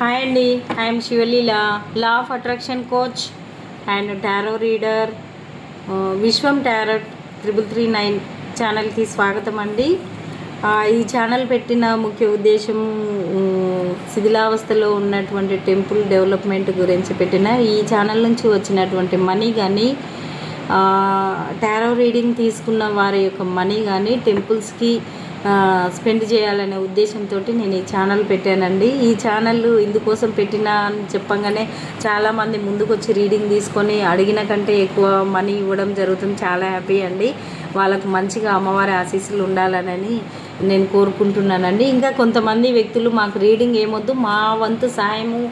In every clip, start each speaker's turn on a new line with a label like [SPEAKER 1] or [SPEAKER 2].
[SPEAKER 1] Hi అండి I'm Sivaleela law of attraction coach and tarot reader Vishwam tarot triple three nine ఛానల్కి స్వాగతం అండి. ఈ ఛానల్ పెట్టిన ముఖ్య ఉద్దేశం శిథిలావస్థలో ఉన్నటువంటి టెంపుల్ డెవలప్మెంట్ గురించి పెట్టిన ఈ ఛానల్ నుంచి వచ్చినటువంటి మనీ కానీ టారో రీడింగ్ తీసుకున్న వారి యొక్క మనీ కానీ టెంపుల్స్కి స్పెండ్ చేయాలనే ఉద్దేశంతో నేను ఈ ఛానల్ పెట్టానండి. ఈ ఛానల్ ఇందుకోసం పెట్టిన అని చెప్పంగానే చాలామంది ముందుకు వచ్చి రీడింగ్ తీసుకొని అడిగిన కంటే ఎక్కువ మనీ ఇవ్వడం జరుగుతుంది. చాలా హ్యాపీ అండి. వాళ్ళకు మంచిగా అమ్మవారి ఆశీస్సులు ఉండాలనని నేను కోరుకుంటున్నానండి. ఇంకా కొంతమంది వ్యక్తులు మాకు రీడింగ్ ఏమొద్దు మా వంతు సాయము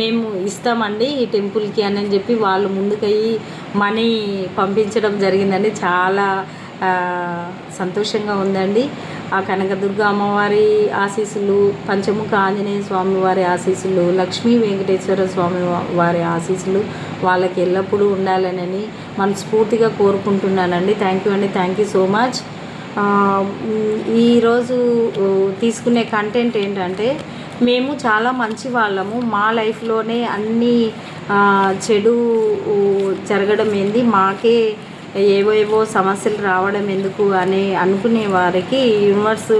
[SPEAKER 1] మేము ఇస్తామండి ఈ టెంపుల్కి అని చెప్పి వాళ్ళు ముందుకయ్యి మనీ పంపించడం జరిగిందండి. చాలా సంతోషంగా ఉందండి. ఆ కనకదుర్గ అమ్మవారి ఆశీస్సులు పంచముఖ ఆంజనేయ స్వామి వారి ఆశీస్సులు లక్ష్మీ వెంకటేశ్వర స్వామి వారి ఆశీస్సులు వాళ్ళకి ఎల్లప్పుడూ ఉండాలనని మనస్ఫూర్తిగా కోరుకుంటున్నానండి. థ్యాంక్ యూ అండి. Thank you so much. ఈరోజు తీసుకునే కంటెంట్ ఏంటంటే మేము చాలా మంచి వాళ్ళము. మా లైఫ్లోనే అన్ని చెడు జరగడం ఏంది? మాకే ఏవేవో సమస్యలు రావడం ఎందుకు అని అనుకునే వారికి యూనివర్స్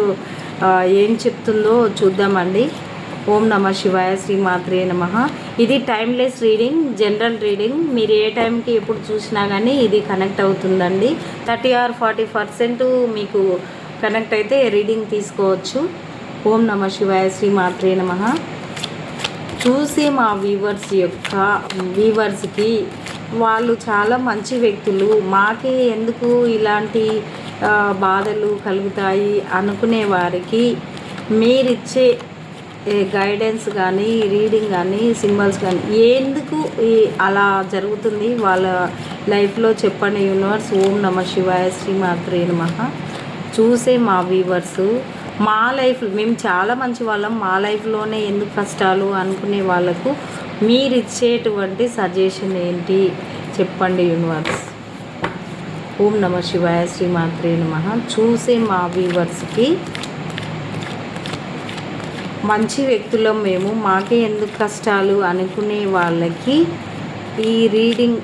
[SPEAKER 1] ఏం చెప్తుందో చూద్దామండి. ఓం నమ శివాయ శ్రీమాత్రే నమ. ఇది టైమ్లెస్ రీడింగ్ జనరల్ రీడింగ్. మీరు ఏ టైంకి ఎప్పుడు చూసినా కానీ ఇది కనెక్ట్ అవుతుందండి. థర్టీ ఆర్ ఫార్టీ పర్సెంట్ మీకు కనెక్ట్ అయితే రీడింగ్ తీసుకోవచ్చు. ఓం నమ శివాయ శ్రీమాత్రే నమ. చూసే మా వీవర్స్ యొక్క వీవర్స్కి వాళ్ళు చాలా మంచి వ్యక్తులు. మాకే ఎందుకు ఇలాంటి బాధలు కలుగుతాయి అనుకునే వారికి మీరిచ్చే గైడెన్స్ కానీ రీడింగ్ కానీ సింబల్స్ కానీ ఎందుకు అలా జరుగుతుంది? వాళ్ళ లైఫ్లో చెప్పండి యూనివర్స్ ఓం నమ శివాయ శ్రీమాత్రే నమ. చూసే మా వీవర్స్ మా లైఫ్ మేము చాలా మంచి వాళ్ళం. మా లైఫ్లోనే ఎందుకు కష్టాలు అనుకునే వాళ్ళకు మీరు ఇచ్చేటువంటి సజెషన్ ఏంటి? చెప్పండి యూనివర్స్. ఓం నమ శివాయ శ్రీమాత్రే నమ. చూసే మా వ్యూవర్స్కి మంచి వ్యక్తులం మేము. మాకే ఎందుకు కష్టాలు అనుకునే వాళ్ళకి ఈ రీడింగ్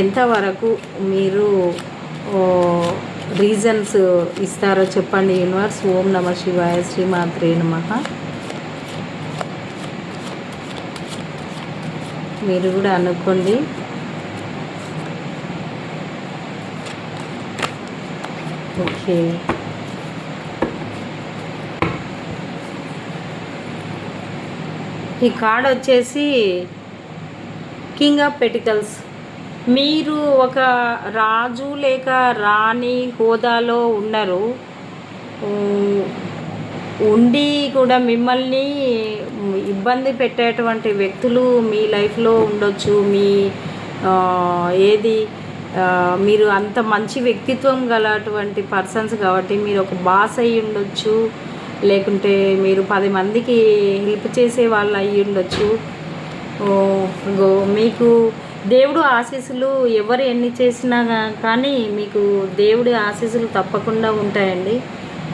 [SPEAKER 1] ఎంతవరకు మీరు రీజన్స్ ఇస్తారో చెప్పండి యూనివర్స్. ఓం నమ శివాయ శ్రీమాత్రే నమ. మీరు కూడా అనుకోండి. ఓకే. ఈ కార్డ్ వచ్చేసి కింగ్ ఆఫ్ పెటికల్స్. మీరు ఒక రాజు లేక రాణి హోదాలో ఉన్నారు ఉండి కూడా మిమ్మల్ని ఇబ్బంది పెట్టేటువంటి వ్యక్తులు మీ లైఫ్లో ఉండొచ్చు మీ ఏది మీరు అంత మంచి వ్యక్తిత్వం గలటువంటి పర్సన్స్ కాబట్టి మీరు ఒక బాస్ అయి ఉండొచ్చు లేకుంటే మీరు పది మందికి హెల్ప్ చేసే వాళ్ళు అయి ఉండొచ్చు. గో మీకు దేవుడు ఆశీస్సులు ఎవరు ఎన్ని చేసినా కానీ మీకు దేవుడి ఆశీస్సులు తప్పకుండా ఉంటాయండి.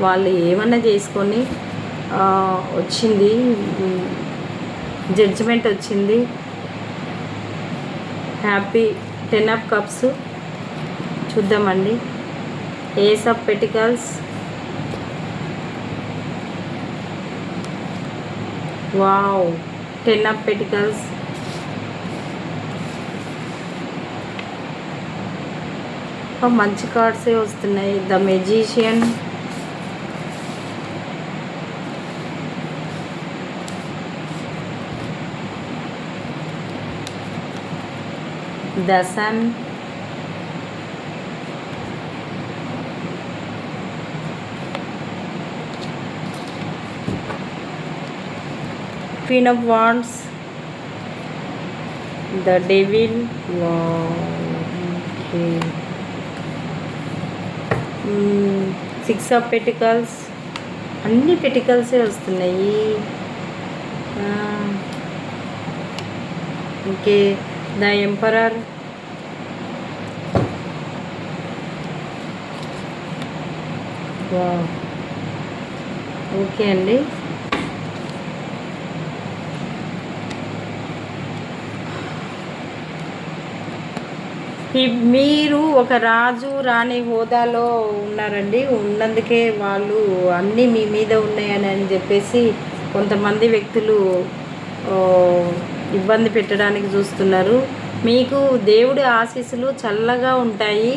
[SPEAKER 1] వాళ్ళు ఏమన్నా చేసుకొని వచ్చింది జడ్జిమెంట్ వచ్చింది. Happy ten of cups. చూద్దామండి. Ace of pentacles. Wow! Ten of pentacles. మంచి కార్డ్సే వస్తున్నాయి. The magician. The sun Queen of Wands, the Devil, wow, okay. Mm, Six of Pentacles, అన్ని పెటికల్సే వస్తున్నాయి ఓకే The emperor. ఓకే అండి. మీరు ఒక రాజు రాణి హోదాలో ఉన్నారండి. ఉన్నందుకే వాళ్ళు అన్నీ మీ మీద ఉన్నాయని అని చెప్పేసి కొంతమంది వ్యక్తులు ఇబ్బంది పెట్టడానికి చూస్తున్నారు. మీకు దేవుడి ఆశీస్సులు చల్లగా ఉంటాయి.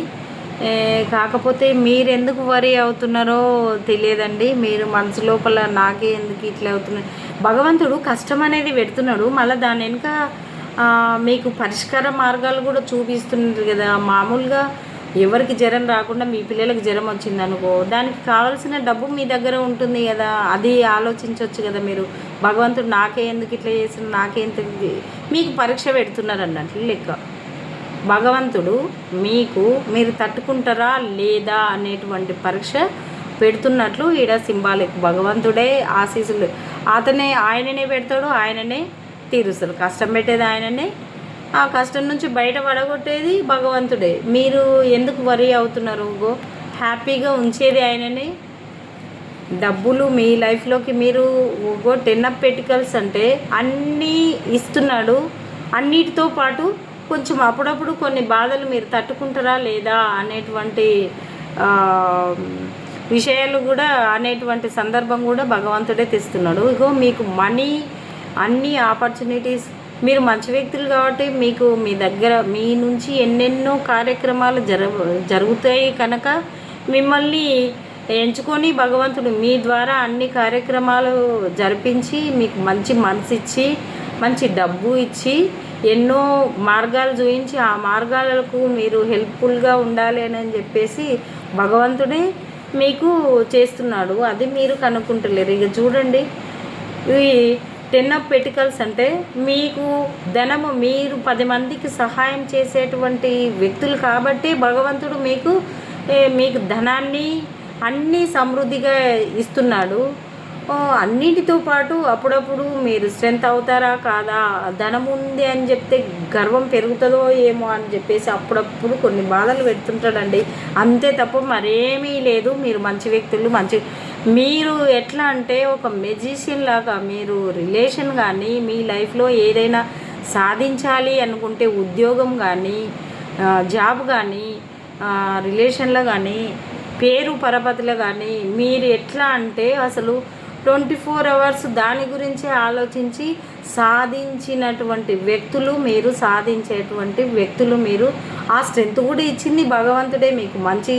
[SPEAKER 1] కాకపోతే మీరు ఎందుకు వరి అవుతున్నారో తెలియదండి. మీరు మనసు లోపల నాకే ఎందుకు ఇట్లా అవుతున్నారు భగవంతుడు కష్టం అనేది పెడుతున్నాడు. మళ్ళీ దాని వెనుక మీకు పరిష్కార మార్గాలు కూడా చూపిస్తున్నారు కదా. మామూలుగా ఎవరికి జ్వరం రాకుండా మీ పిల్లలకు జ్వరం వచ్చిందనుకో దానికి కావాల్సిన డబ్బు మీ దగ్గర ఉంటుంది కదా. అది ఆలోచించవచ్చు కదా మీరు. భగవంతుడు నాకే ఎందుకు ఇట్లా చేసిన నాకే ఎందుకు మీకు పరీక్ష పెడుతున్నారు అన్నట్లు లెక్క. భగవంతుడు మీకు మీరు తట్టుకుంటారా లేదా అనేటువంటి పరీక్ష పెడుతున్నట్లు ఈడ సింబాలిక్ భగవంతుడే ఆశీస్సులు. అతనే ఆయననే పెడతాడు ఆయననే తీరుస్తాడు కష్టం పెట్టేది ఆయననే ఆ కష్టం నుంచి బయట పడగొట్టేది భగవంతుడే. మీరు ఎందుకు వరి అవుతున్నారు గో హ్యాపీగా ఉంచేది ఆయననే. డబ్బులు మీ లైఫ్లోకి మీరు గో టెన్ అప్ పెటికల్స్ అంటే అన్నీ ఇస్తున్నాడు. అన్నిటితో పాటు కొంచెం అప్పుడప్పుడు కొన్ని బాధలు మీరు తట్టుకుంటారా లేదా అనేటువంటి విషయాలు కూడా అనేటువంటి సందర్భం కూడా భగవంతుడే తెస్తున్నాడు. ఇగో మీకు మనీ అన్ని ఆపర్చునిటీస్ మీరు మంచి వ్యక్తులు కాబట్టి మీకు మీ దగ్గర మీ నుంచి ఎన్నెన్నో కార్యక్రమాలు జర జరుగుతాయి కనుక మిమ్మల్ని ఎంచుకొని భగవంతుడు మీ ద్వారా అన్ని కార్యక్రమాలు జరిపించి మీకు మంచి మనసు ఇచ్చి మంచి డబ్బు ఇచ్చి ఎన్నో మార్గాలు చూపించి ఆ మార్గాలకు మీరు హెల్ప్ఫుల్గా ఉండాలి అని చెప్పేసి భగవంతుడే మీకు చేస్తున్నాడు. అది మీరు కనుక్కుంటలేరు. ఇక చూడండి. ఈ టెన్ ఆఫ్ పెటికల్స్ అంటే మీకు ధనము మీరు పది మందికి సహాయం చేసేటువంటి వ్యక్తులు కాబట్టి భగవంతుడు మీకు మీకు ధనాన్ని అన్నీ సమృద్ధిగా ఇస్తున్నాడు. అన్నిటితో పాటు అప్పుడప్పుడు మీరు స్ట్రెంత్ అవుతారా కాదా ధనం ఉంది అని చెప్తే గర్వం పెరుగుతుందో ఏమో అని చెప్పేసి అప్పుడప్పుడు కొన్ని బాధలు పెడుతుంటాడండి. అంతే తప్ప మరేమీ లేదు. మీరు మంచి వ్యక్తులు మంచి మీరు ఎట్లా అంటే ఒక మెజిషియన్ లాగా మీరు రిలేషన్ కానీ మీ లైఫ్లో ఏదైనా సాధించాలి అనుకుంటే ఉద్యోగం కానీ జాబ్ కానీ రిలేషన్లో కానీ పేరు పరపతిలో కానీ మీరు ఎట్లా అంటే అసలు ట్వంటీ ఫోర్ అవర్స్ దాని గురించి ఆలోచించి సాధించినటువంటి వ్యక్తులు మీరు సాధించేటువంటి వ్యక్తులు మీరు. ఆ స్ట్రెంత్ కూడా ఇచ్చింది భగవంతుడే మీకు. మంచి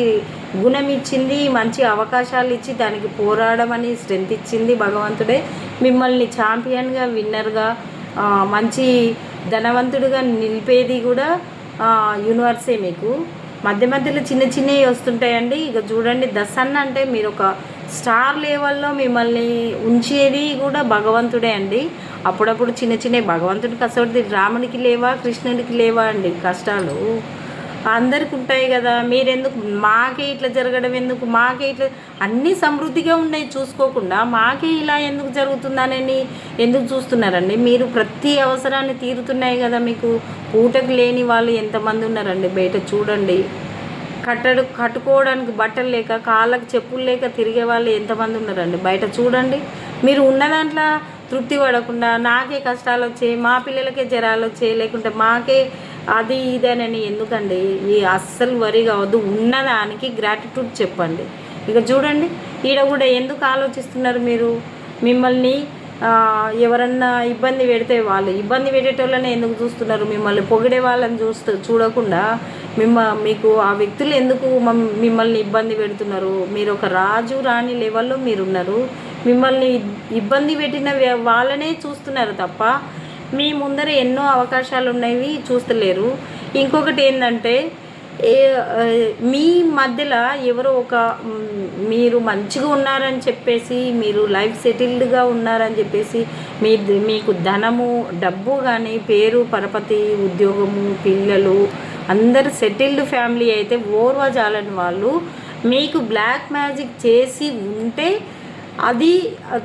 [SPEAKER 1] గుణం ఇచ్చింది మంచి అవకాశాలు ఇచ్చి దానికి పోరాడమని స్ట్రెంత్ ఇచ్చింది భగవంతుడే. మిమ్మల్ని ఛాంపియన్గా విన్నర్గా మంచి ధనవంతుడిగా నిలిపేది కూడా యూనివర్సే మీకు. మధ్య మధ్యలో చిన్న చిన్నవి వస్తుంటాయండి. ఇక చూడండి దసన్న అంటే మీరు ఒక స్టార్ లెవెల్లో మిమ్మల్ని ఉంచేది కూడా భగవంతుడే అండి. అప్పుడప్పుడు చిన్న చిన్న భగవంతుడి అసలు రామునికి లేవా కృష్ణుడికి లేవా అండి కష్టాలు. అందరికి ఉంటాయి కదా మీరెందుకు మాకే ఇట్లా జరగడం ఎందుకు మాకే ఇట్లా అన్నీ సమృద్ధిగా ఉన్నాయి చూసుకోకుండా మాకే ఇలా ఎందుకు జరుగుతుందనని ఎందుకు చూస్తున్నారండి? మీరు ప్రతి అవసరాన్ని తీరుతున్నాయి కదా మీకు పూటకు లేని వాళ్ళు ఎంతమంది ఉన్నారండి? బయట చూడండి. కట్టడు కట్టుకోవడానికి బట్టలు లేక కాళ్ళకి చెప్పులు లేక తిరిగే వాళ్ళు ఎంతమంది ఉన్నారండి? బయట చూడండి. మీరు ఉన్న దాంట్లో తృప్తి పడకుండా నాకే కష్టాలు వచ్చాయి మా పిల్లలకే జ్వరాలు వచ్చాయి లేకుంటే మాకే అది ఇదేనని ఎందుకండి? ఈ అస్సలు వరి కావద్దు. ఉన్నదానికి గ్రాటిట్యూడ్ చెప్పండి. ఇక చూడండి ఈడ కూడా ఎందుకు ఆలోచిస్తున్నారు మీరు? మిమ్మల్ని ఎవరన్నా ఇబ్బంది పెడితే వాళ్ళు ఇబ్బంది పెట్టేటోళ్ళని ఎందుకు చూస్తున్నారు? మిమ్మల్ని పొగిడే వాళ్ళని చూస్తూ చూడకుండా మిమ్మ మీకు ఆ వ్యక్తులు ఎందుకు మమ్- మిమ్మల్ని ఇబ్బంది పెడుతున్నారు? మీరు ఒక రాజు రాణి లెవెల్లో మీరున్నారు. మిమ్మల్ని ఇబ్బంది పెట్టిన వాళ్ళనే చూస్తున్నారు తప్ప మీ ముందర ఎన్నో అవకాశాలు ఉన్నవి చూస్తలేరు. ఇంకొకటి ఏంటంటే ఏ మీ మధ్యలో ఎవరో ఒక మీరు మంచిగా ఉన్నారని చెప్పేసి మీరు లైఫ్ సెటిల్డ్గా ఉన్నారని చెప్పేసి మీ మీకు ధనము డబ్బు కానీ పేరు పరపతి ఉద్యోగము పిల్లలు అందరు సెటిల్డ్ ఫ్యామిలీ అయితే ఓర్వజాలని వాళ్ళు మీకు బ్లాక్ మ్యాజిక్ చేసి ఉంటే అది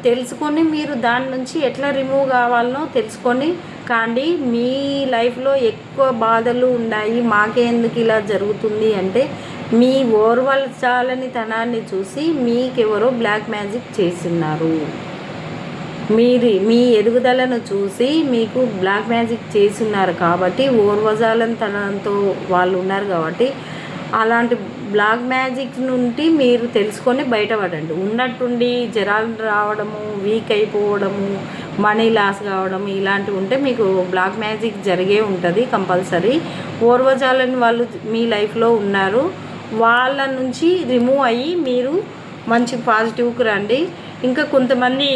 [SPEAKER 1] తెలుసుకొని మీరు దాని నుంచి ఎట్లా రిమూవ్ కావాలనో తెలుసుకొని కానీ మీ లైఫ్లో ఎక్కువ బాధలు ఉన్నాయి మాకే ఎందుకు ఇలా జరుగుతుంది అంటే మీ ఓర్వల్చాలని తనాన్ని చూసి మీకెవరో బ్లాక్ మ్యాజిక్ చేస్తున్నారు మీరు మీ ఎదుగుదలను చూసి మీకు బ్లాక్ మ్యాజిక్ చేస్తున్నారు కాబట్టి ఓర్వజాలని తనంతో వాళ్ళు ఉన్నారు కాబట్టి అలాంటి బ్లాక్ మ్యాజిక్ నుండి మీరు తెలుసుకొని బయటపడండి. ఉన్నట్టుండి జ్వరాలు రావడము వీక్ అయిపోవడము మనీ లాస్ కావడం ఇలాంటివి ఉంటే మీకు బ్లాక్ మ్యాజిక్ జరిగే ఉంటుంది కంపల్సరీ. ఓర్వజాలని వాళ్ళు మీ లైఫ్లో ఉన్నారు. వాళ్ళ నుంచి రిమూవ్ అయ్యి మీరు మంచి పాజిటివ్కి రండి. ఇంకా కొంతమంది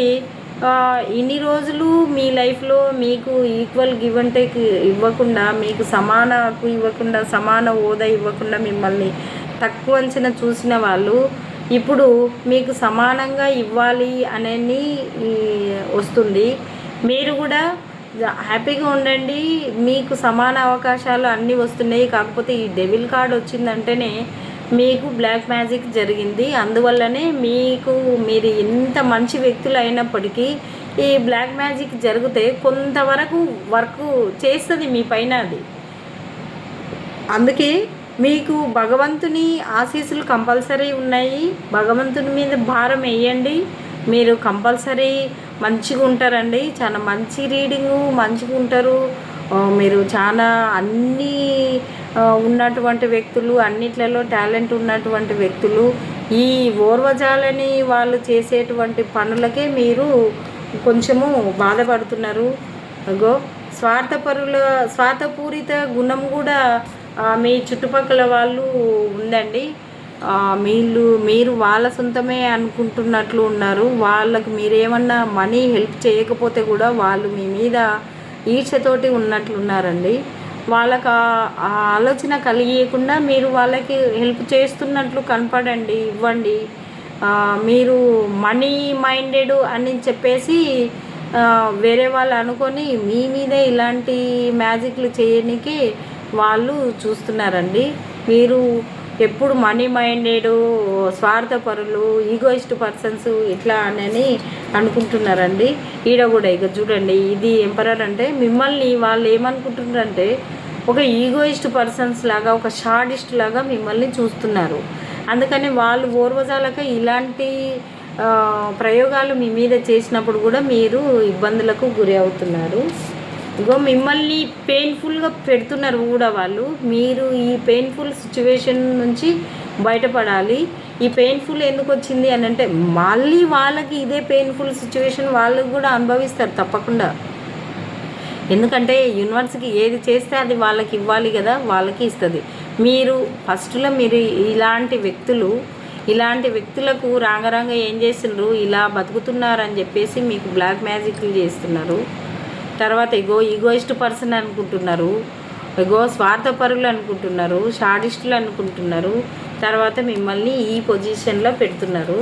[SPEAKER 1] ఇన్ని రోజులు మీ లైఫ్లో మీకు ఈక్వల్ గివ్ అండ్ టేక్ ఇవ్వకుండా మీకు సమానకు ఇవ్వకుండా సమాన హోదా ఇవ్వకుండా మిమ్మల్ని తక్కువ అంచనా చూసిన వాళ్ళు ఇప్పుడు మీకు సమానంగా ఇవ్వాలి అనేది వస్తుంది. మీరు కూడా హ్యాపీగా ఉండండి. మీకు సమాన అవకాశాలు అన్నీ వస్తున్నాయి. కాకపోతే ఈ డెవిల్ కార్డ్ వచ్చిందంటేనే మీకు బ్లాక్ మ్యాజిక్ జరిగింది. అందువల్లనే మీకు మీరు ఎంత మంచి వ్యక్తులు అయినప్పటికీ ఈ బ్లాక్ మ్యాజిక్ జరిగితే కొంతవరకు వర్క్ చేస్తుంది మీ పైన అది. అందుకే మీకు భగవంతుని ఆశీస్సులు కంపల్సరీ ఉన్నాయి. భగవంతుని మీద భారం వేయండి. మీరు కంపల్సరీ మంచిగా ఉంటారండి. చాలా మంచి రీడింగు మంచిగా ఉంటారు. మీరు చాలా అన్నీ ఉన్నటువంటి వ్యక్తులు అన్నిట్లలో టాలెంట్ ఉన్నటువంటి వ్యక్తులు. ఈ ఓర్వజాలని వాళ్ళు చేసేటువంటి పనులకే మీరు కొంచెము బాధపడుతున్నారు. అగో స్వార్థపరుల స్వార్థపూరిత గుణం కూడా మీ చుట్టుపక్కల వాళ్ళు ఉందండి. మీరు మీరు వాళ్ళ సొంతమే అనుకుంటున్నట్లు ఉన్నారు. వాళ్ళకు మీరేమన్నా మనీ హెల్ప్ చేయకపోతే కూడా వాళ్ళు మీ మీద ఈర్షతోటి ఉన్నట్లున్నారండి. వాళ్ళకి ఆ- ఆలోచన కలిగియకుండా మీరు వాళ్ళకి హెల్ప్ చేస్తున్నట్లు కనపడండి ఇవ్వండి. మీరు మనీ మైండెడ్ అని చెప్పేసి వేరే వాళ్ళు అనుకొని మీ మీదే ఇలాంటి మ్యాజిక్లు చేయడానికి వాళ్ళు చూస్తున్నారండి. మీరు ఎప్పుడు మనీ మైండెడ్ స్వార్థపరులు ఈగోయిస్ట్ పర్సన్స్ ఇట్లా అని అనుకుంటున్నారండి. ఈడ కూడా ఇక చూడండి ఇది ఎంపరర్ అంటే మిమ్మల్ని వాళ్ళు ఏమనుకుంటున్నారంటే ఒక ఈగోయిస్ట్ పర్సన్స్ లాగా ఒక షార్డిస్ట్ లాగా మిమ్మల్ని చూస్తున్నారు. అందుకని వాళ్ళు ఓర్వజాలక ఇలాంటి ప్రయోగాలు మీ మీద చేసినప్పుడు కూడా మీరు ఇబ్బందులకు గురి అవుతున్నారు. ఇగో మిమ్మల్ని పెయిన్ఫుల్గా పెడుతున్నారు కూడా వాళ్ళు. మీరు ఈ పెయిన్ఫుల్ సిచ్యువేషన్ నుంచి బయటపడాలి. ఈ పెయిన్ఫుల్ ఎందుకు వచ్చింది అని అంటే మళ్ళీ వాళ్ళకి ఇదే పెయిన్ఫుల్ సిచ్యువేషన్ వాళ్ళు కూడా అనుభవిస్తారు తప్పకుండా. ఎందుకంటే యూనివర్స్కి ఏది చేస్తే అది వాళ్ళకి ఇవ్వాలి కదా వాళ్ళకి ఇస్తుంది. మీరు ఫస్ట్లో మీరు ఇలాంటి వ్యక్తులు ఇలాంటి వ్యక్తులకు రాంగరాంగ ఏం చేస్తున్నారు ఇలా బతుకుతున్నారని చెప్పేసి మీకు బ్లాక్ మ్యాజిక్లు చేస్తున్నారు. తర్వాత ఇగో ఈగోయిస్ట్ పర్సన్ అనుకుంటున్నారు. ఇగో స్వార్థపరులు అనుకుంటున్నారు. షాడిస్టులు అనుకుంటున్నారు. తర్వాత మిమ్మల్ని ఈ పొజిషన్లో పెడుతున్నారు.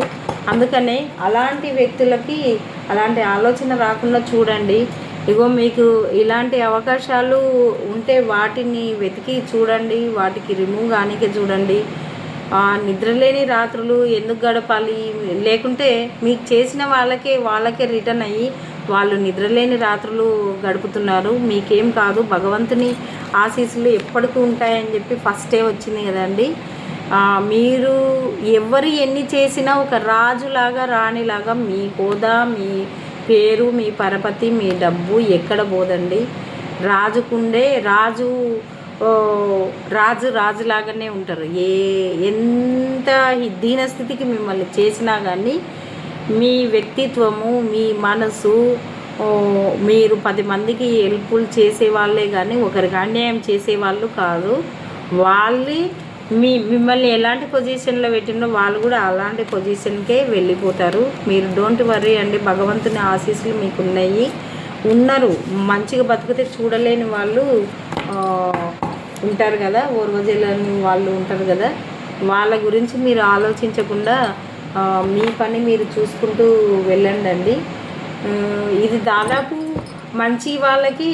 [SPEAKER 1] అందుకనే అలాంటి వ్యక్తులకి అలాంటి ఆలోచన రాకుండా చూడండి. ఇగో మీకు ఇలాంటి అవకాశాలు ఉంటే వాటిని వెతికి చూడండి. వాటికి రిమూవ్ కానీకి చూడండి. నిద్రలేని రాత్రులు ఎందుకు గడపాలి? లేకుంటే మీకు చేసిన వాళ్ళకే వాళ్ళకే రిటర్న్ అయ్యి వాళ్ళు నిద్రలేని రాత్రులు గడుపుతున్నారు. మీకేం కాదు భగవంతుని ఆశీస్సులు ఎప్పటికీ ఉంటాయని చెప్పి ఫస్టే వచ్చింది కదండి. మీరు ఎవరు ఎన్ని చేసినా ఒక రాజులాగా రాణిలాగా మీ హోదా మీ పేరు మీ పరపతి మీ డబ్బు ఎక్కడ పోదండి. రాజుకుండే రాజు రాజు రాజులాగానే ఉంటారు. ఏ ఎంత దీనస్థితికి మిమ్మల్ని చేసినా కానీ మీ వ్యక్తిత్వము మీ మనసు మీరు పది మందికి హెల్ప్ఫుల్ చేసే వాళ్ళే కానీ ఒకరికి అన్యాయం చేసే వాళ్ళు కాదు. వాళ్ళే మీ మిమ్మల్ని ఎలాంటి పొజిషన్లో పెట్టినో వాళ్ళు కూడా అలాంటి పొజిషన్కే వెళ్ళిపోతారు. మీరు డోంట్ వర్రీ అండి భగవంతుని ఆశీస్సులు మీకు ఉన్నాయి ఉన్నారు మంచిగా బతికితే చూడలేని వాళ్ళు ఉంటారు కదా ఓర్వజలని వాళ్ళు ఉంటారు కదా. వాళ్ళ గురించి మీరు ఆలోచించకుండా మీ పని మీరు చూసుకుంటూ వెళ్ళండి అండి ఇది దాదాపు మంచి వాళ్ళకి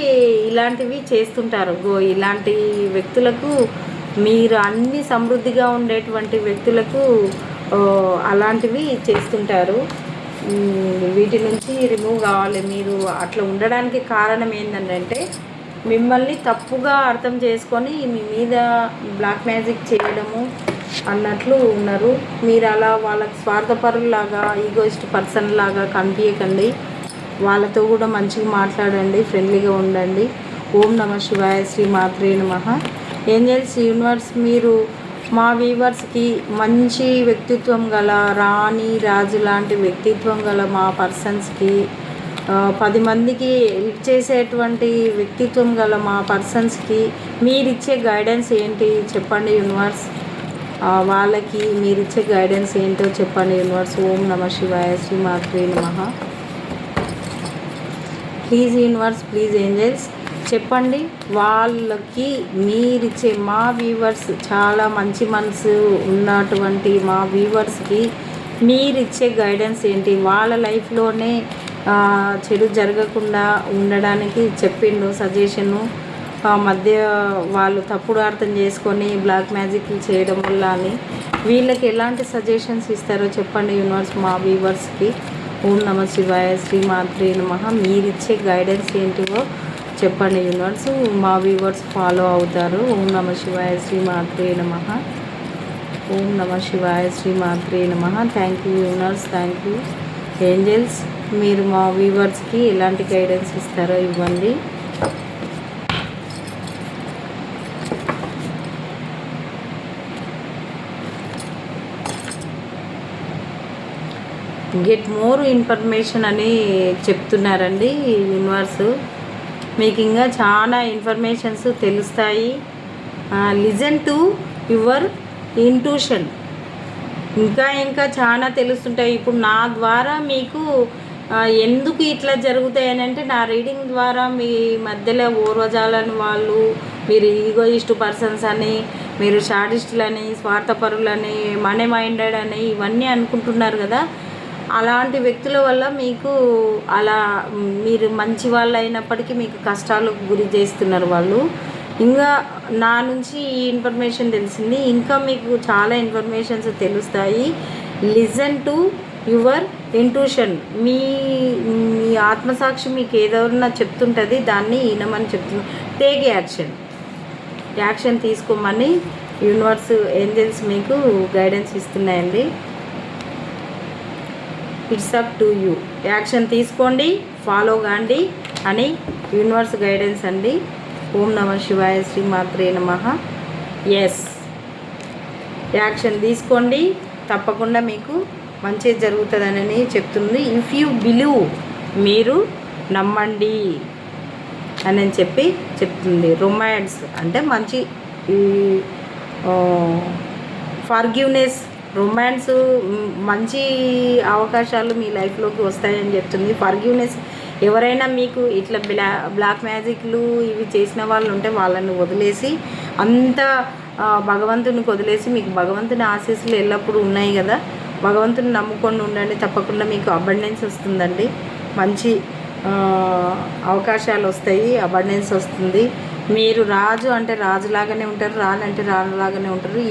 [SPEAKER 1] ఇలాంటివి చేస్తుంటారు. గో ఇలాంటి వ్యక్తులకు మీరు అన్ని సమృద్ధిగా ఉండేటువంటి వ్యక్తులకు అలాంటివి చేస్తుంటారు. వీటి నుంచి రిమూవ్ కావాలి. మీరు అట్లా ఉండడానికి కారణం ఏంటంటే మిమ్మల్ని తప్పుగా అర్థం చేసుకొని మీ మీద బ్లాక్ మ్యాజిక్ చేయడము అన్నట్లు ఉన్నారు. మీరు అలా వాళ్ళకి స్వార్థపరులాగా ఈగోయిస్ట్ పర్సన్ లాగా కనిపించకండి వాళ్ళతో కూడా మంచిగా మాట్లాడండి ఫ్రెండ్లీగా ఉండండి. ఓం నమ శివాయ శ్రీ మాత్రే నమ. ఏంజల్స్ యూనివర్స్ మీరు మా వీవర్స్కి మంచి వ్యక్తిత్వం గల రాణి రాజు లాంటి వ్యక్తిత్వం గల మా పర్సన్స్కి పది మందికి హెల్ప్ చేసేటువంటి వ్యక్తిత్వం గల మా పర్సన్స్కి మీరిచ్చే గైడెన్స్ ఏంటి చెప్పండి యూనివర్స్. వాళ్ళకి వాళ్ళకి మీరిచ్చే గైడెన్స్ ఏంటో చెప్పండి యూనివర్స్ ఓం నమ శివాయ శ్రీ మాత్రే నమ. ప్లీజ్ యూనివర్స్ ప్లీజ్ ఏంజల్స్ చెప్పండి వాళ్ళకి మీరిచ్చే మా వ్యూవర్స్ చాలా మంచి మనసు ఉన్నటువంటి మా వ్యూవర్స్కి మీరిచ్చే గైడెన్స్ ఏంటి? వాళ్ళ లైఫ్లోనే చెడు జరగకుండా ఉండడానికి చెప్పిండు సజెషను మధ్య వాళ్ళు తప్పుడు అర్థం చేసుకొని బ్లాక్ మ్యాజిక్ చేయడం వల్ల అని. వీళ్ళకి ఎలాంటి సజెషన్స్ ఇస్తారో చెప్పండి యూనివర్స్ మా వ్యూవర్స్కి. ఓం నమ శివాయ శ్రీ మాత్రే నమ. మీరిచ్చే గైడెన్స్ ఏంటివో చెప్పండి యూనివర్స్. మా వ్యూవర్స్ ఫాలో అవుతారు. ఓం నమ శివాయ శ్రీ మాత్రే నమ. ఓం నమ శివాయ శ్రీ మాత్రే నమ. Thank you universe thank you angels. మీరు మా వ్యూవర్స్కి ఎలాంటి గైడెన్స్ ఇస్తారో ఇవ్వండి. గెట్ మోర్ ఇన్ఫర్మేషన్ అని చెప్తున్నారండి యూనివర్స్ మీకు ఇంకా చాలా ఇన్ఫర్మేషన్స్ తెలుస్తాయి. లిజన్ టు యువర్ ఇంట్యూషన్ ఇంకా ఇంకా చాలా తెలుస్తుంటాయి. ఇప్పుడు నా ద్వారా మీకు ఎందుకు ఇట్లా జరుగుతాయి అని అంటే నా రీడింగ్ ద్వారా మీ మధ్యలో ఓర్వజాలని వాళ్ళు మీరు ఈగోయిస్ట్ పర్సన్స్ అని మీరు షాడిస్టులని స్వార్థపరులని మనీ మైండెడ్ అని ఇవన్నీ అనుకుంటున్నారు కదా. అలాంటి వ్యక్తుల వల్ల మీకు అలా మీరు మంచి వాళ్ళు అయినప్పటికీ మీకు కష్టాలకు గురి చేస్తున్నారు వాళ్ళు. ఇంకా నా నుంచి ఈ ఇన్ఫర్మేషన్ తెలిసింది. ఇంకా మీకు చాలా ఇన్ఫర్మేషన్స్ తెలుస్తాయి. లిజన్ టు యువర్ ఇంట్యూషన్ మీ మీ ఆత్మసాక్షి మీకు ఏదైనా చెప్తుంటుంది దాన్ని ఈనమని చెప్తుంది. టేక్ యాక్షన్ యాక్షన్ తీసుకోమని యూనివర్స్ ఏంజల్స్ మీకు guidance ఇస్తున్నాయండి. It's up to you. Action తీసుకోండి ఫాలో కాండి అని యూనివర్స్ గైడెన్స్ అండి. ఓం నమ శివాయ శ్రీ మాత్రే నమ. ఎస్ యాక్షన్ తీసుకోండి తప్పకుండా మీకు మంచి జరుగుతుందని చెప్తుంది. ఇఫ్ యూ బిలీవ్ మీరు నమ్మండి అని చెప్పి చెప్తుంది. రొమాన్స్ అంటే మంచి ఈ ఫర్గివ్నెస్ రొమాన్స్ మంచి అవకాశాలు మీ లైఫ్లోకి వస్తాయని చెప్తుంది. ఫర్గ్యూనెస్ ఎవరైనా మీకు ఇట్లా బ్లా బ్లాక్ మ్యాజిక్లు ఇవి చేసిన వాళ్ళు ఉంటే వాళ్ళని వదిలేసి అంత భగవంతుని భగవంతునికి వదిలేసి మీకు భగవంతుని ఆశీస్సులు ఎల్లప్పుడూ ఉన్నాయి కదా? భగవంతుని నమ్ముకొని ఉండండి తప్పకుండా మీకు అబండెన్స్ వస్తుందండి. మంచి అవకాశాలు వస్తాయి అబండెన్స్ వస్తుంది. మీరు రాజు అంటే రాజులాగానే ఉంటారు రాని అంటే రానులాగానే ఉంటారు.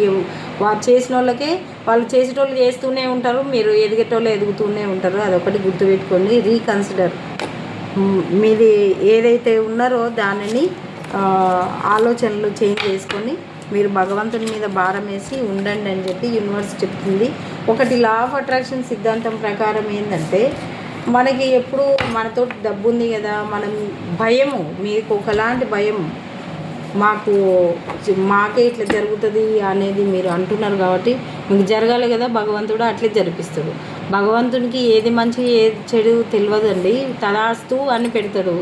[SPEAKER 1] వారు చేసిన వాళ్ళకే వాళ్ళు చేసేటోళ్ళు చేస్తూనే ఉంటారు మీరు ఎదిగేటోళ్ళు ఎదుగుతూనే ఉంటారు. అదొకటి గుర్తుపెట్టుకోండి రీకన్సిడర్ మీది ఏదైతే ఉన్నారో దానిని ఆలోచనలు చేంజ్ చేసుకొని మీరు భగవంతుని మీద భారం వేసి ఉండండి అని చెప్పి యూనివర్స్ చెప్తుంది. ఒకటి లా ఆఫ్ అట్రాక్షన్ సిద్ధాంతం ప్రకారం ఏంటంటే మనకి ఎప్పుడు మనతో డబ్బు ఉంది కదా మనం భయము మీకు ఒకలాంటి భయం మాకు మాకే ఇట్లా జరుగుతుంది అనేది మీరు అంటున్నారు కాబట్టి మీకు జరగాలి కదా భగవంతుడు అట్లే జరిపిస్తాడు. భగవంతునికి ఏది మంచి ఏది చెడు తెలియదండి తదాస్తు అని పెడతాడు.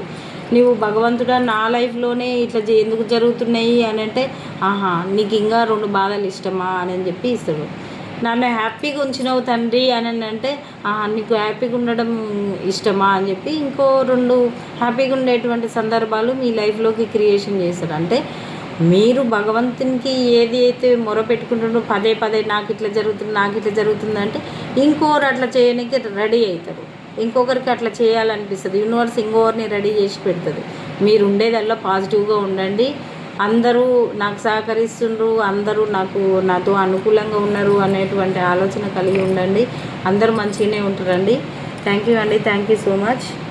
[SPEAKER 1] నీవు భగవంతుడా నా లైఫ్లోనే ఇట్లా ఎందుకు జరుగుతున్నాయి అని అంటే ఆహా నీకు ఇంకా రెండు బాధలు ఇష్టమా అని చెప్పి ఇస్తాడు. నన్ను హ్యాపీగా ఉంచినావు తండ్రి అని అంటే "ఆహా, నీకు హ్యాపీగా ఉండడం ఇష్టమా? అని చెప్పి ఇంకో రెండు హ్యాపీగా ఉండేటువంటి సందర్భాలు మీ లైఫ్లోకి క్రియేషన్ చేస్తారు అంటే మీరు భగవంతునికి ఏది అయితే మొర పెట్టుకుంటుండో పదే పదే నాకు ఇట్లా జరుగుతుంది నాకు ఇట్లా జరుగుతుంది అంటే ఇంకోరు అట్లా చేయడానికి రెడీ అవుతారు. ఇంకొకరికి అట్లా చేయాలనిపిస్తుంది. యూనివర్స్ ఇంకొకరిని రెడీ చేసి పెడుతుంది. మీరు ఉండేదల్లా పాజిటివ్గా ఉండండి. అందరూ నాకు సహకరిస్తుండ్రు అందరూ నాకు నాతో అనుకూలంగా ఉన్నారు అనేటువంటి ఆలోచన కలిగి ఉండండి. అందరూ మంచిగానే ఉంటారండి. థ్యాంక్ యూ అండి. Thank you so much